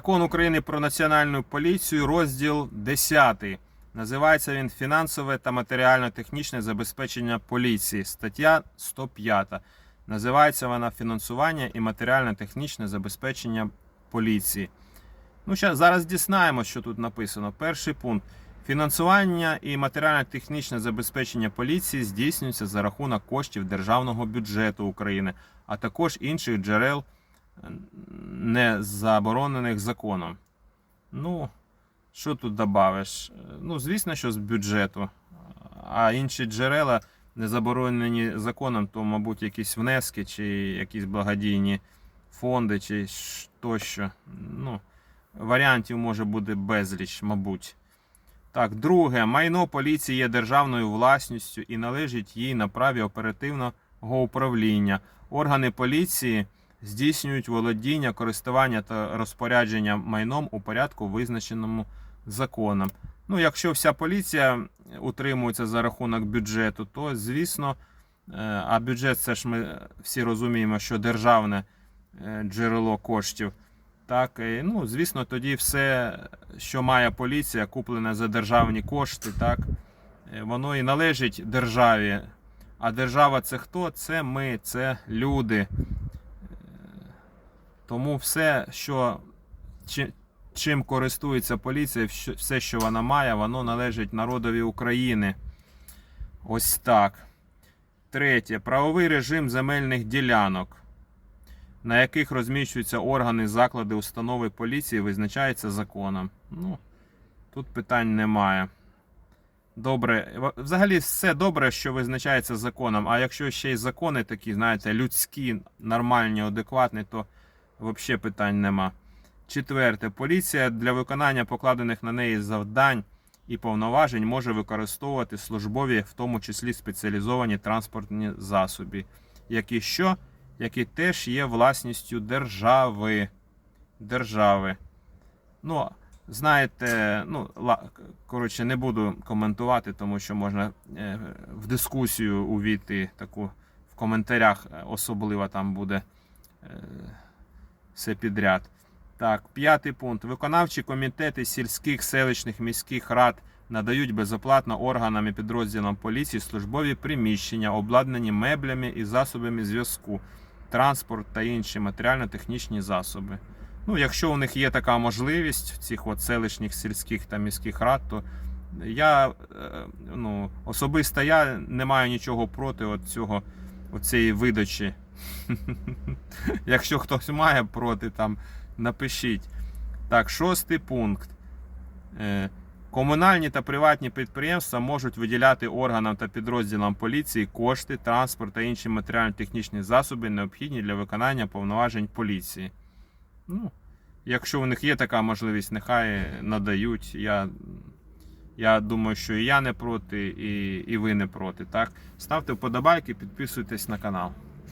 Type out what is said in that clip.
Закон України про національну поліцію, розділ 10. Називається він Фінансове та матеріально-технічне забезпечення поліції. Стаття 105. Називається вона Фінансування і матеріально-технічне забезпечення поліції. Ну, щас, зараз дізнаємося, що тут написано. Перший пункт. Фінансування і матеріально-технічне забезпечення поліції здійснюється за рахунок коштів державного бюджету України, а також інших джерел, не заборонених законом. Ну, що тут додавиш? Ну, звісно, що з бюджету. А інші джерела не заборонені законом, то, мабуть, якісь внески чи якісь благодійні фонди, чи тощо. Ну, варіантів може бути безліч, мабуть. Так, друге, майно поліції є державною власністю і належить їй на праві оперативного управління. Органи поліції здійснюють володіння, користування та розпорядження майном у порядку, визначеному законом. Ну, якщо вся поліція утримується за рахунок бюджету, то звісно, е, а бюджет це ж ми всі розуміємо, що державне е, джерело коштів. Так, ну, звісно, тоді все, що має поліція, куплене за державні кошти, так, е, воно і належить державі. А держава це хто? Це ми, це люди. Тому все, що чим користується поліція, все, що вона має, воно належить народові України. Ось так. Третє. Правовий режим земельних ділянок, на яких розміщуються органи, заклади, установи поліції, визначається законом. Ну, тут питань немає. Добре, взагалі все добре, що визначається законом. А якщо ще й закони такі, знаєте, людські, нормальні, адекватні, то взагалі питань нема. Четверте, поліція для виконання покладених на неї завдань і повноважень може використовувати службові, в тому числі спеціалізовані транспортні засоби, які що, які теж є власністю держави. Держави. Ну, знаєте, ну, коротше, не буду коментувати, тому що можна е, в дискусію увійти таку в коментарях, е, особливо там буде е, все підряд. Так, п'ятий пункт. Виконавчі комітети сільських, селищних, міських рад надають безоплатно органам і підрозділам поліції службові приміщення, обладнані меблями і засобами зв'язку, транспорт та інші матеріально-технічні засоби. Ну, якщо у них є така можливість цих от селищних, сільських та міських рад, то я е, ну, особисто я не маю нічого проти от цього, оцієї видачі. Якщо хтось має проти, там напишіть. Так, шостий пункт. Е, Комунальні та приватні підприємства можуть виділяти органам та підрозділам поліції кошти, транспорт та інші матеріально-технічні засоби, необхідні для виконання повноважень поліції. Ну, якщо у них є така можливість, нехай надають. Я, я думаю, що і я не проти, і, і ви не проти. Так? Ставте вподобайки, підписуйтесь на канал.